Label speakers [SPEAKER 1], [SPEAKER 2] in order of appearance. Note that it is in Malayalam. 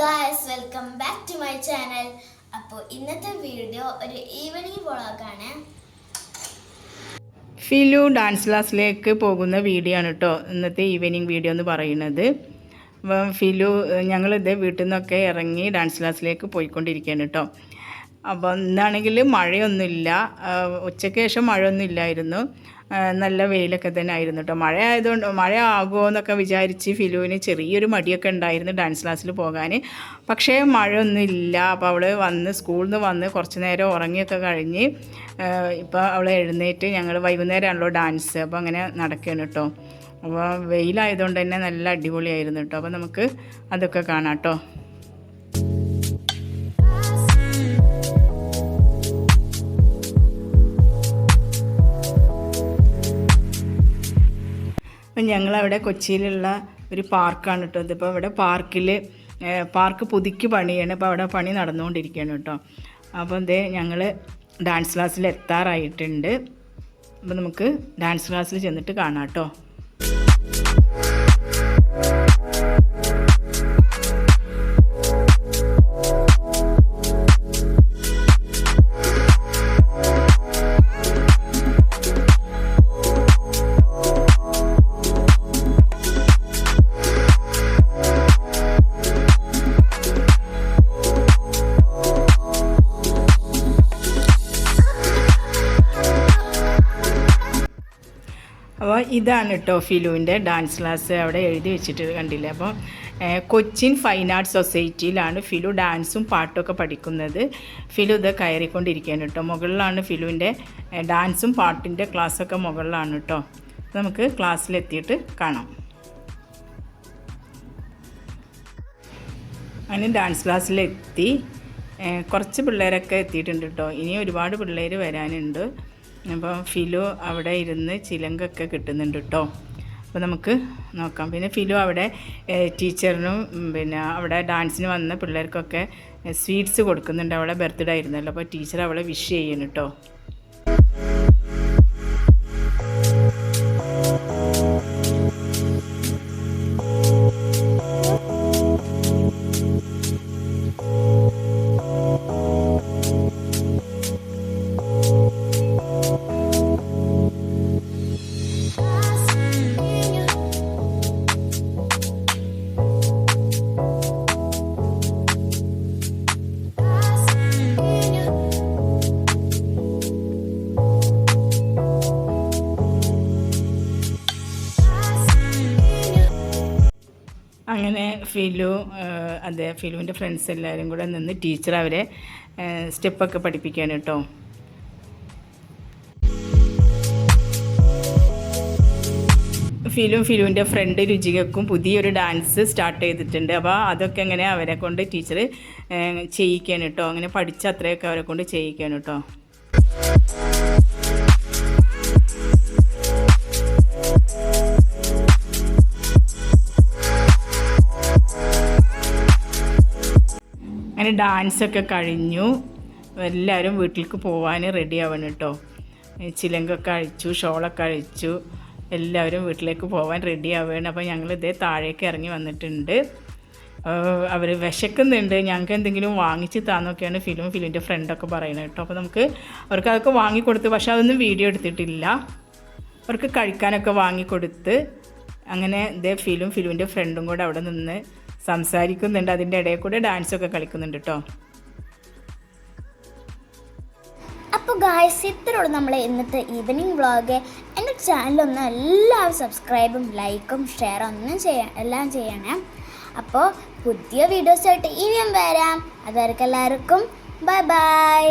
[SPEAKER 1] Guys welcome back to my channel അപ്പോൾ ഇന്നത്തെ വീഡിയോ ഒരു ഈവനിങ് വ്ളോഗാണ്
[SPEAKER 2] ഫിലു ഡാൻസ് ക്ലാസ്സിലേക്ക് പോകുന്ന വീഡിയോ ആണ് കേട്ടോ ഇന്നത്തെ ഈവനിങ് വീഡിയോ എന്ന് പറയുന്നത്. ഫിലു ഞങ്ങളിത് വീട്ടിൽ നിന്നൊക്കെ ഇറങ്ങി ഡാൻസ് ക്ലാസ്സിലേക്ക് പോയിക്കൊണ്ടിരിക്കുകയാണ് കേട്ടോ അപ്പോൾ ഇന്നാണെങ്കിൽ മഴയൊന്നുമില്ല. ഉച്ചയ്ക്ക് ശേഷം മഴയൊന്നും ഇല്ലായിരുന്നു നല്ല വെയിലൊക്കെ തന്നെ ആയിരുന്നു കേട്ടോ മഴ ആയതുകൊണ്ട് മഴ ആകുമോ എന്നൊക്കെ വിചാരിച്ച് ഫിലുവിന് ചെറിയൊരു മടിയൊക്കെ ഉണ്ടായിരുന്നു ഡാൻസ് ക്ലാസ്സിൽ പോകാൻ പക്ഷേ മഴയൊന്നും ഇല്ല അപ്പോൾ അവൾ വന്ന് സ്കൂളിൽ നിന്ന് വന്ന് കുറച്ച് നേരം ഉറങ്ങിയൊക്കെ കഴിഞ്ഞ് ഇപ്പോൾ അവൾ എഴുന്നേറ്റ് ഞങ്ങൾ വൈകുന്നേരമാണല്ലോ ഡാൻസ് അപ്പോൾ അങ്ങനെ നടക്കുകയാണ് കേട്ടോ അപ്പോൾ വെയിലായതുകൊണ്ട് തന്നെ നല്ല അടിപൊളിയായിരുന്നു കേട്ടോ അപ്പോൾ നമുക്ക് അതൊക്കെ കാണാം കേട്ടോ അപ്പം ഞങ്ങളവിടെ കൊച്ചിയിലുള്ള ഒരു പാർക്കാണ് കേട്ടോ ഇതിപ്പോൾ ഇവിടെ പാർക്കിൽ പാർക്ക് പുതുക്കി പണിയാണ്. ഇപ്പോൾ അവിടെ പണി നടന്നുകൊണ്ടിരിക്കുകയാണ് കേട്ടോ. അപ്പോൾ ഇതേ ഞങ്ങൾ ഡാൻസ് ക്ലാസ്സിൽ എത്താറായിട്ടുണ്ട്. അപ്പോൾ നമുക്ക് ഡാൻസ് ക്ലാസ്സിൽ ചെന്നിട്ട് കാണാം കേട്ടോ. അപ്പോൾ ഇതാണ് കേട്ടോ ഫിലുവിന്റെ ഡാൻസ് ക്ലാസ് അവിടെ എഴുതി വെച്ചിട്ട് കണ്ടില്ലേ? അപ്പോൾ കൊച്ചിൻ ഫൈൻ ആർട്സ് സൊസൈറ്റിയിലാണ് ഫിലു ഡാൻസും പാട്ടൊക്കെ പഠിക്കുന്നത്. ഫിലു ഇത് കയറിക്കൊണ്ടിരിക്കുകയാണ് കേട്ടോ മുകളിലാണ് ഫിലുവിന്റെ ഡാൻസും പാട്ടിന്റെ ക്ലാസ്സൊക്കെ മുകളിലാണ് കേട്ടോ നമുക്ക് ക്ലാസ്സിലെത്തിയിട്ട് കാണാം. അങ്ങനെ ഡാൻസ് ക്ലാസ്സിലെത്തി കുറച്ച് പിള്ളേരൊക്കെ എത്തിയിട്ടുണ്ട് കേട്ടോ ഇനി ഒരുപാട് പിള്ളേർ വരാനുണ്ട്. അപ്പോൾ ഫിലു അവിടെ ഇരുന്ന് ചിലങ്കൊക്കെ കിട്ടുന്നുണ്ട് കേട്ടോ അപ്പോൾ നമുക്ക് നോക്കാം. പിന്നെ ഫിലു അവിടെ ടീച്ചറിനും പിന്നെ അവിടെ ഡാൻസിന് വന്ന പിള്ളേർക്കൊക്കെ സ്വീറ്റ്സ് കൊടുക്കുന്നുണ്ട്. അവളെ ബർത്ത്ഡേ ആയിരുന്നല്ലോ. അപ്പോൾ ടീച്ചർ അവളെ വിഷ് ചെയ്യുന്നു കേട്ടോ അങ്ങനെ ഫിലു അതെ ഫിലുവിന്റെ ഫ്രണ്ട്സ് എല്ലാവരും കൂടെ നിന്ന് ടീച്ചർ അവരെ സ്റ്റെപ്പൊക്കെ പഠിപ്പിക്കാൻ കേട്ടോ ഫിലും ഫിലുവിന്റെ ഫ്രണ്ട് രുചികക്കും പുതിയൊരു ഡാൻസ് സ്റ്റാർട്ട് ചെയ്തിട്ടുണ്ട്. അപ്പോൾ അതൊക്കെ അങ്ങനെ അവരെ കൊണ്ട് ടീച്ചർ ചെയ്യിക്കാൻ കേട്ടോ അങ്ങനെ പഠിച്ച അത്രയൊക്കെ അവരെ കൊണ്ട് ചെയ്യിക്കാൻ കേട്ടോ അങ്ങനെ ഡാൻസൊക്കെ കഴിഞ്ഞു. എല്ലാവരും വീട്ടിലേക്ക് പോകാൻ റെഡി ആവണം കേട്ടോ ചിലങ്കൊക്കെ അഴിച്ചു ഷോളൊക്കെ അഴിച്ചു. എല്ലാവരും വീട്ടിലേക്ക് പോകാൻ റെഡി ആവുകയാണ് അപ്പോൾ ഞങ്ങൾ ഇതേ താഴേക്ക് ഇറങ്ങി വന്നിട്ടുണ്ട്. അവർ വിശക്കുന്നുണ്ട്. ഞങ്ങൾക്ക് എന്തെങ്കിലും വാങ്ങിച്ച് താന്നൊക്കെയാണ് ഫിലിം ഫിലിമിന്റെ ഫ്രണ്ടൊക്കെ പറയുന്നത് കേട്ടോ അപ്പോൾ നമുക്ക് അവർക്ക് അതൊക്കെ വാങ്ങിക്കൊടുത്ത് പക്ഷേ അതൊന്നും വീഡിയോ എടുത്തിട്ടില്ല. അവർക്ക് കഴിക്കാനൊക്കെ വാങ്ങിക്കൊടുത്ത്. അങ്ങനെ ഇതേ ഫിലും ഫിലിമിന്റെ ഫ്രണ്ടും കൂടെ അവിടെ നിന്ന് സംസാരിക്കുന്നുണ്ട്. അതിന്റെ ഇടയിൽ കൂടെ ഡാൻസൊക്കെ കളിക്കുന്നുണ്ട് കേട്ടോ
[SPEAKER 1] അപ്പോൾ ഗായസ് ഇത്രയുള്ള നമ്മളെ ഇന്നത്തെ ഈവനിങ് വ്ളോഗ് എന്റെ ചാനലൊന്ന് എല്ലാവരും സബ്സ്ക്രൈബും ലൈക്കും ഷെയറും ഒന്നും ചെയ്യാൻ എല്ലാം ചെയ്യണേ. അപ്പോൾ പുതിയ വീഡിയോസായിട്ട് ഇനിയും വരാം. അതുവരെ എല്ലാവർക്കും ബൈ ബൈ